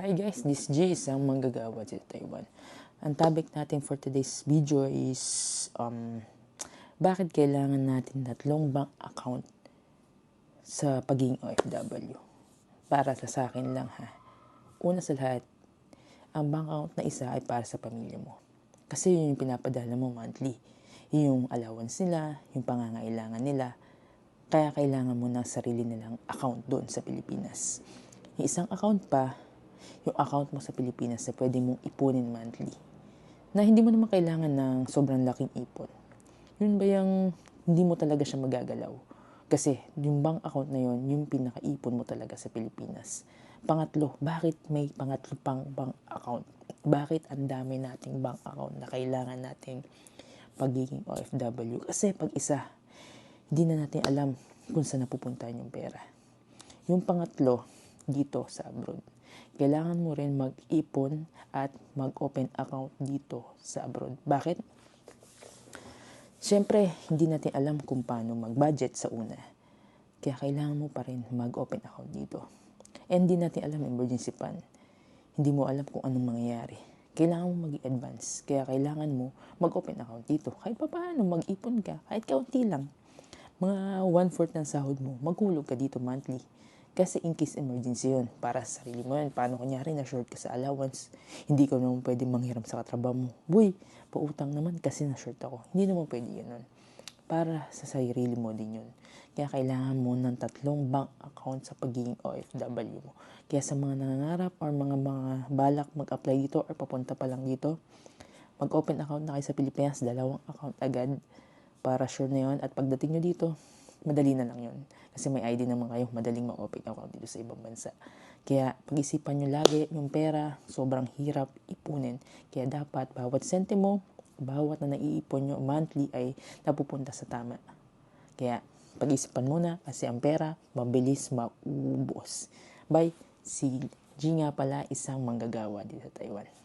Hi guys, this G isang manggagawa dito Taiwan. Ang topic natin for today's video is um, bakit kailangan natin tatlong bank account sa pagiging OFW? Para sa akin lang ha. Una sa lahat, ang bank account na isa ay para sa pamilya mo. Kasi yun yung pinapadala mo monthly. Yun yung allowance nila, yung pangangailangan nila. Kaya kailangan mo ng sarili nilang account doon sa Pilipinas. Yung isang account pa, yung account mo sa Pilipinas na pwede mong ipunin monthly. Na hindi mo naman kailangan ng sobrang laking ipon. Yun ba yung hindi mo talaga siya magagalaw? Kasi yung bank account na yun, yung pinakaipon mo talaga sa Pilipinas. Pangatlo, bakit may pangatlo pang bank account? Bakit ang dami nating bank account na kailangan nating pagiging OFW? Kasi pag isa, hindi na natin alam kung saan napupunta yung pera. Yung pangatlo, dito sa abroad. Kailangan mo rin mag-ipon at mag-open account dito sa abroad. Bakit? Siyempre, hindi natin alam kung paano mag-budget sa una. Kaya kailangan mo pa rin mag-open account dito. And hindi natin alam emergency fund. Hindi mo alam kung anong mangyayari. Kailangan mo mag-advance. Kaya kailangan mo mag-open account dito. Kahit pa paano, mag-ipon ka. Kahit kaunti lang. Mga one-fourth ng sahod mo, maghulog ka dito monthly. Kasi in case emergency yun, para sa sarili mo yun. Paano kunyari na short ka sa allowance, hindi ka naman pwede manghiram sa katrabaho mo. Boy, pautang naman kasi na short ako. Hindi naman pwede ganun. Para sa sarili mo din yun. Kaya kailangan mo ng tatlong bank account sa pagiging OFW mo. Kaya sa mga nangangarap or mga mga balak mag-apply dito or papunta pa lang dito, mag-open account na kayo sa Pilipinas, dalawang account agad para sure na yun. At pagdating nyo dito, madali na lang yun. Kasi may ID naman kayo, madaling ma-open account dito sa ibang bansa. Kaya pag-isipan nyo lagi yung pera, sobrang hirap ipunin. Kaya dapat bawat sentimo, bawat na naiipon nyo monthly ay napupunta sa tama. Kaya pag-isipan muna kasi ang pera mabilis maubos. Bye! Si G nga pala isang manggagawa dito sa Taiwan.